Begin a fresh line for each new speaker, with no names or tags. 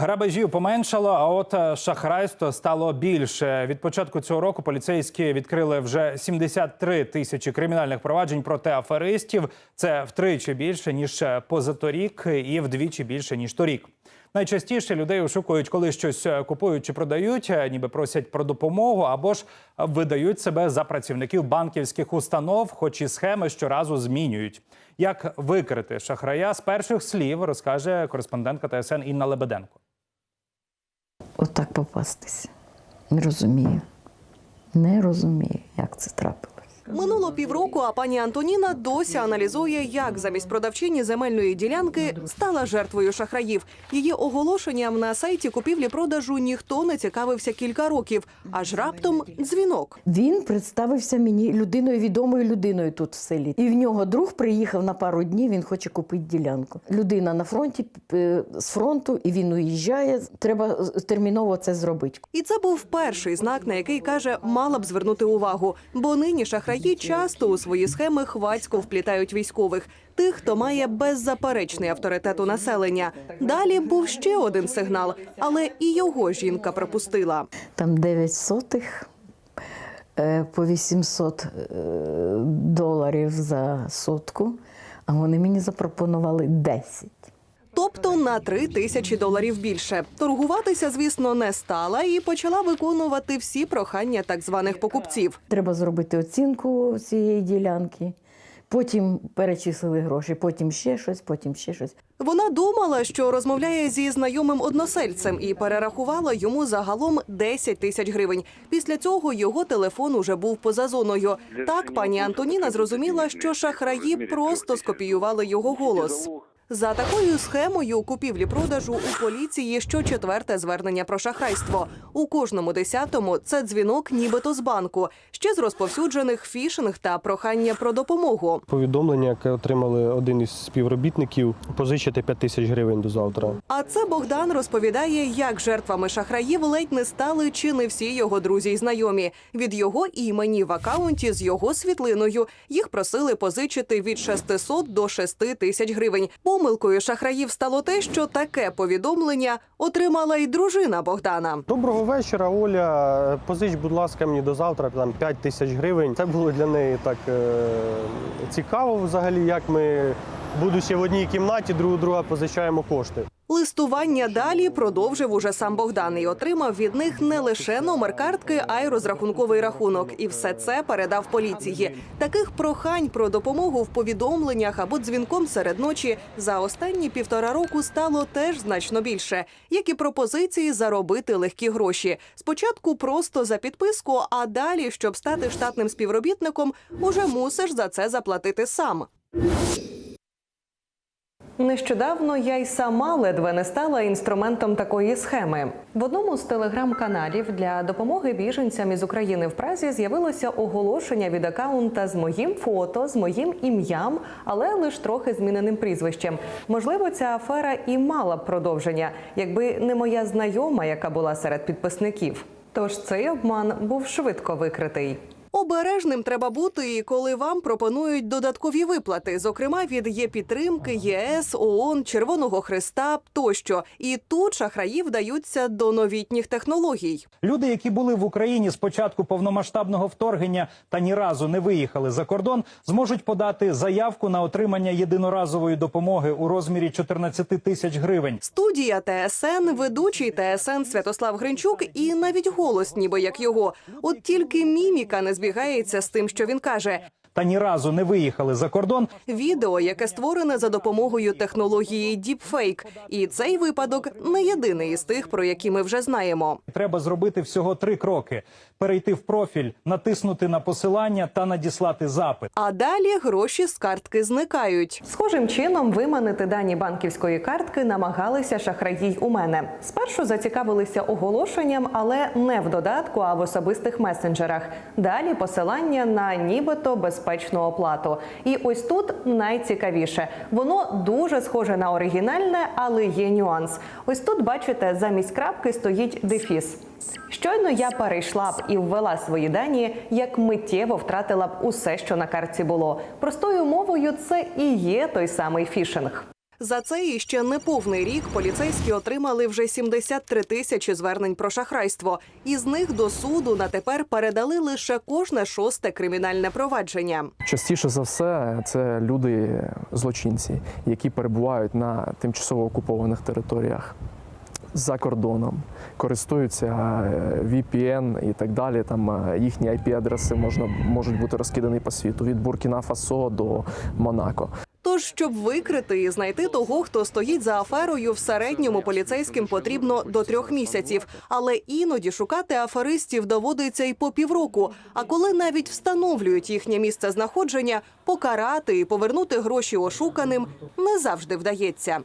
Грабежів поменшало, а от е, шахрайство стало більше. Від початку цього року поліцейські відкрили вже 73 тисячі кримінальних проваджень проти аферистів. Це втричі більше ніж е, позаторік, і вдвічі більше ніж торік. Найчастіше людей ошукують, коли щось е, купують чи продають, ніби просять про допомогу або ж видають себе за працівників банківських установ, хоч і схеми щоразу змінюють. Як викрити шахрая з перших слів, розкаже кореспондентка ТСН Інна Лебеденко.
Отак попастися. Не розумію. Не розумію, як це трапилось.
Минуло півроку, а пані Антоніна досі аналізує, як замість продавчині земельної ділянки стала жертвою шахраїв. Її оголошенням на сайті купівлі-продажу ніхто не цікавився кілька років, аж раптом дзвінок.
Він представився мені людиною, відомою людиною тут в селі. І в нього друг приїхав на пару днів, він хоче купити ділянку. Людина на фронті е, з фронту, і він уїжджає. Треба терміново це зробити.
І це був перший знак, на який каже, мала б звернути увагу. Бо нині шахраї часто у свої схеми хвацько вплітають військових, тих, хто має беззаперечний авторитет у населення. Далі був ще один сигнал, але і його жінка пропустила.
Там 9 сотих е, по 800 е, доларів за сотку, а вони мені запропонували 10.
Тобто на три тисячі доларів більше. Торгуватися, звісно, не стала і почала виконувати всі прохання так званих покупців.
Треба зробити оцінку цієї ділянки. Потім перечислили гроші, потім ще щось, потім ще щось.
Вона думала, що розмовляє зі знайомим односельцем і перерахувала йому загалом 10 тисяч гривень. Після цього його телефон уже був поза зоною. Так пані Антоніна зрозуміла, що шахраї просто скопіювали його голос. За такою схемою купівлі-продажу у поліції щочетверте звернення про шахрайство. У кожному десятому це дзвінок, нібито з банку, ще з розповсюджених фішинг та прохання про допомогу.
Повідомлення, яке отримали один із співробітників, позичити 5 тисяч гривень до завтра.
А це Богдан розповідає, як жертвами шахраїв ледь не стали чи не всі його друзі й знайомі. Від його імені в акаунті з його світлиною їх просили позичити від 600 до 6 тисяч гривень. Помилкою шахраїв стало те, що таке повідомлення отримала й дружина Богдана.
Доброго вечора, Оля. Позич, будь ласка, мені до завтра там 5 тисяч гривень. Це було для неї так е- цікаво, взагалі, як ми, будучи в одній кімнаті, друг друга позичаємо кошти.
Листування далі продовжив уже сам Богдан і отримав від них не лише номер картки, а й розрахунковий рахунок. І все це передав поліції. Таких прохань про допомогу в повідомленнях або дзвінком серед ночі за останні півтора року стало теж значно більше, як і пропозиції заробити легкі гроші. Спочатку просто за підписку, а далі, щоб стати штатним співробітником, уже мусиш за це заплатити сам. Нещодавно я й сама ледве не стала інструментом такої схеми. В одному з телеграм-каналів для допомоги біженцям із України в Празі з'явилося оголошення від акаунта з моїм фото, з моїм ім'ям, але лише трохи зміненим прізвищем. Можливо, ця афера і мала б продовження, якби не моя знайома, яка була серед підписників. Тож цей обман був швидко викритий. Обережним треба бути, і коли вам пропонують додаткові виплати, зокрема від є-підтримки, ЄС, ООН, Червоного Христа тощо. І тут шахраї вдаються до новітніх технологій.
Люди, які були в Україні з початку повномасштабного вторгнення та ні разу не виїхали за кордон, зможуть подати заявку на отримання єдиноразової допомоги у розмірі 14 тисяч гривень.
Студія ТСН, ведучий ТСН Святослав Гринчук і навіть голос, ніби як його. От тільки міміка не збігається з тим, що він каже.
Та ні разу не виїхали за кордон.
Відео, яке створене за допомогою технології Deepfake. І цей випадок не єдиний із тих, про які ми вже знаємо.
Треба зробити всього три кроки: перейти в профіль, натиснути на посилання та надіслати запит.
А далі гроші з картки зникають. Схожим чином виманити дані банківської картки намагалися шахраї й у мене. Спершу зацікавилися оголошенням, але не в додатку, а в особистих месенджерах. Далі посилання на нібито безпечну оплату. І ось тут найцікавіше. Воно дуже схоже на оригінальне, але є нюанс. Ось тут бачите, замість крапки стоїть дефіс. Щойно я перейшла б і ввела свої дані, як миттєво втратила б усе, що на картці було. Простою мовою, це і є той самий фішинг. За цей і ще неповний рік поліцейські отримали вже 73 тисячі звернень про шахрайство. Із них до суду на тепер передали лише кожне шосте кримінальне провадження.
Частіше за все, це люди злочинці, які перебувають на тимчасово окупованих територіях за кордоном, користуються е, VPN і так далі. Там е, їхні IP-адреси можна можуть бути розкидані по світу від Буркіна Фасо до Монако.
Тож, щоб викрити і знайти того, хто стоїть за аферою, в середньому поліцейським потрібно до трьох місяців. Але іноді шукати аферистів доводиться й по півроку. А коли навіть встановлюють їхнє місце знаходження, покарати і повернути гроші ошуканим не завжди вдається.